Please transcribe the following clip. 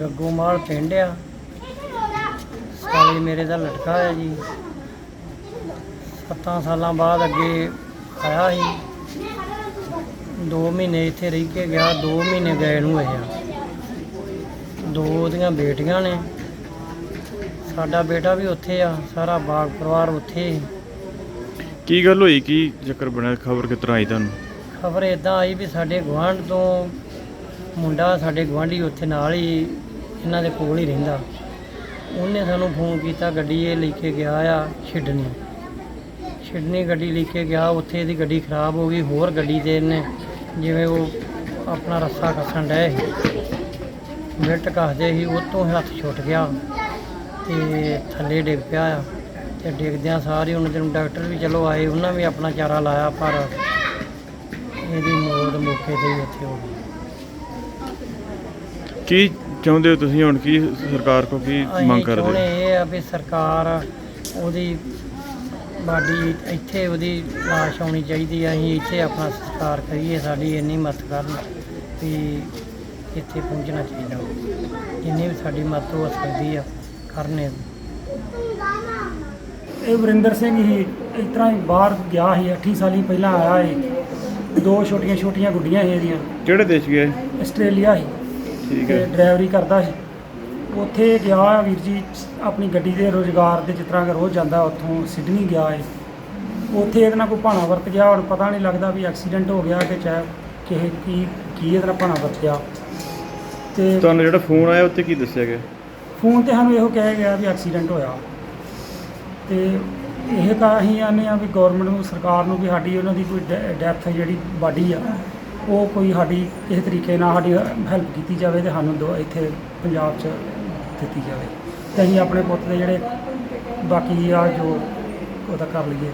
ਗੱਗੋਮਾਲ ਪਿੰਡ ਆ। ਸਾਲੇ ਮੇਰੇ ਦਾ ਲਟਕਾ ਆ ਜੀ। ਸੱਤਾਂ ਸਾਲਾਂ ਬਾਅਦ ਅੱਗੇ ਆਇਆ ਸੀ। 2 ਮਹੀਨੇ ਇੱਥੇ ਰਹਿ ਕੇ ਗਿਆ 2 ਮਹੀਨੇ ਗਏ ਨੂੰ ਆ। ਦੋ ਉਹਦੀਆਂ ਬੇਟੀਆਂ ਨੇ। ਸਾਡਾ ਬੇਟਾ ਵੀ ਉੱਥੇ ਆ ਸਾਰਾ ਬਾਗ ਪਰਿਵਾਰ ਉੱਥੇ ਕੀ ਗੱਲ ਹੋਈ? ਕੀ ਚੱਕਰ ਬਣਿਆ? ਖਬਰ ਕਿਸ ਤਰ੍ਹਾਂ ਆਈ ਤੁਹਾਨੂੰ? ਖਬਰ ਇਦਾਂ ਆਈ ਵੀ ਸਾਡੇ ਗੁਆਂਢ ਤੋਂ ਮੁੰਡਾ ਸਾਡੇ ਗੁਆਂਢੀ ਉੱਥੇ ਨਾਲ ਹੀ ਇਹਨਾਂ ਦੇ ਕੋਲ ਹੀ ਰਹਿੰਦਾ। ਉਹਨੇ ਸਾਨੂੰ ਫੋਨ ਕੀਤਾ, ਗੱਡੀ ਇਹ ਲੈ ਕੇ ਗਿਆ ਆ ਛਿੜਨੀ ਛਿੜਨੀ ਗੱਡੀ ਲੈ ਕੇ ਗਿਆ, ਉੱਥੇ ਇਹਦੀ ਗੱਡੀ ਖਰਾਬ ਹੋ ਗਈ, ਹੋਰ ਗੱਡੀ ਤੇ ਇਹਨੇ ਜਿਵੇਂ ਉਹ ਆਪਣਾ ਰੱਸਾ ਕੱਸਣ ਡਏ ਸੀ। ਮਿਲਟ ਕੱਸਦੇ ਸੀ ਉਹ ਤੋਂ ਹੱਥ ਛੁੱਟ ਗਿਆ ਤੇ ਥੱਲੇ ਡਿੱਗ ਪਿਆ ਆ ਤੇ ਡਿੱਗਦਿਆਂ ਸਾਰੇ ਉਹਨਾਂ ਦਿਨ ਡਾਕਟਰ ਵੀ ਚਲੋ ਆਏ, ਉਹਨਾਂ ਵੀ ਆਪਣਾ ਚਾਰਾ ਲਾਇਆ ਪਰ ਇਹਦੀ ਮੌਤ ਮੌਕੇ ਤੇ ਹੀ ਉੱਥੇ ਹੋ ਗਈ। ਕੀ ਚਾਹੁੰਦੇ ਹੋ ਤੁਸੀਂ ਹੁਣ? ਕੀ ਸਰਕਾਰ ਕੋ ਕੀ ਅਸੀਂ ਮੰਗ ਕਰਦੇ? ਚਾਹੁੰਦੇ ਹੋ? ਇਹ ਆ ਵੀ ਸਰਕਾਰ ਉਹਦੀ ਬਾਡੀ ਇੱਥੇ ਉਹਦੀ ਲਾਸ਼ ਆਉਣੀ ਚਾਹੀਦੀ ਆ। ਅਸੀਂ ਇੱਥੇ ਆਪਣਾ ਸੰਸਕਾਰ ਕਰੀਏ ਸਾਡੀ ਇੰਨੀ ਮਦਦ ਕਰਨ ਵੀ ਇੱਥੇ ਪਹੁੰਚਣਾ ਚਾਹੀਦਾ। ਜਿੰਨੀ ਵੀ ਸਾਡੀ ਮਦਦ ਹੋ ਸਕਦੀ ਆ ਕਰਨੇ। ਇਹ ਵਰਿੰਦਰ ਸਿੰਘ ਹੀ ਇਸ ਤਰ੍ਹਾਂ ਹੀ ਬਾਹਰ ਗਿਆ ਸੀ 8 ਸਾਲੀ ਪਹਿਲਾਂ ਆਇਆ ਸੀ। ਦੋ ਛੋਟੀਆਂ ਛੋਟੀਆਂ ਗੁੱਡੀਆਂ ਸੀ ਇਹਦੀਆਂ। ਕਿਹੜੇ ਦੇਸ਼ ਗਏ ਆਸਟ੍ਰੇਲੀਆ ਸੀ। ਠੀਕ ਤੇ ਹੈ। ਡਰਾਈਵਰੀ ਕਰਦਾ ਸੀ। ਉੱਥੇ ਗਿਆ ਵੀਰ ਜੀ ਆਪਣੀ ਗੱਡੀ ਦੇ ਰੋਜ਼ਗਾਰ ਦੇ ਜਿਸ ਤਰ੍ਹਾਂ ਕਿ ਰੋਜ਼ ਜਾਂਦਾ ਉੱਥੋਂ ਸਿਡਨੀ ਗਿਆ ਹੈ ਉੱਥੇ ਇਹਦੇ ਨਾਲ ਕੋਈ ਭਾਣਾ ਵਰਤ ਗਿਆ ਹੁਣ ਪਤਾ ਨਹੀਂ ਲੱਗਦਾ ਵੀ ਐਕਸੀਡੈਂਟ ਹੋ ਗਿਆ ਕਿ ਚਾਹੇ ਕਿਸੇ ਕੀ ਕੀ ਇਹਦੇ ਨਾਲ ਭਾਣਾ ਵਰਤਿਆ। ਤੇ ਤੁਹਾਨੂੰ ਜਿਹੜਾ ਫੋਨ ਆਇਆ ਉੱਤੇ ਕੀ ਦੱਸਿਆ ਗਿਆ? ਫੋਨ ਤੇ ਸਾਨੂੰ ਇਹੋ ਕਿਹਾ ਗਿਆ ਵੀ ਐਕਸੀਡੈਂਟ ਹੋਇਆ। ਤੇ ਇਹ ਤਾਂ ਅਸੀਂ ਆਨੇ ਆ ਵੀ ਗਵਰਨਮੈਂਟ ਨੂੰ ਸਰਕਾਰ ਨੂੰ ਵੀ ਸਾਡੀ ਉਹਨਾਂ ਦੀ ਕੋਈ ਡੈਥ ਜਿਹੜੀ ਬਾਡੀ ਆ ਉਹ ਕੋਈ ਸਾਡੀ ਕਿਸੇ ਤਰੀਕੇ ਨਾਲ ਸਾਡੀ ਹੈਲਪ ਕੀਤੀ ਜਾਵੇ ਤੇ ਸਾਨੂੰ ਦੋ ਇੱਥੇ ਪੰਜਾਬ 'ਚ ਦਿੱਤੀ ਜਾਵੇ। ਤੇ ਅਸੀਂ ਆਪਣੇ ਪੁੱਤ ਦੇ ਜਿਹੜੇ ਬਾਕੀ ਆ ਜੋ ਉਹਦਾ ਕਰ ਲਈਏ।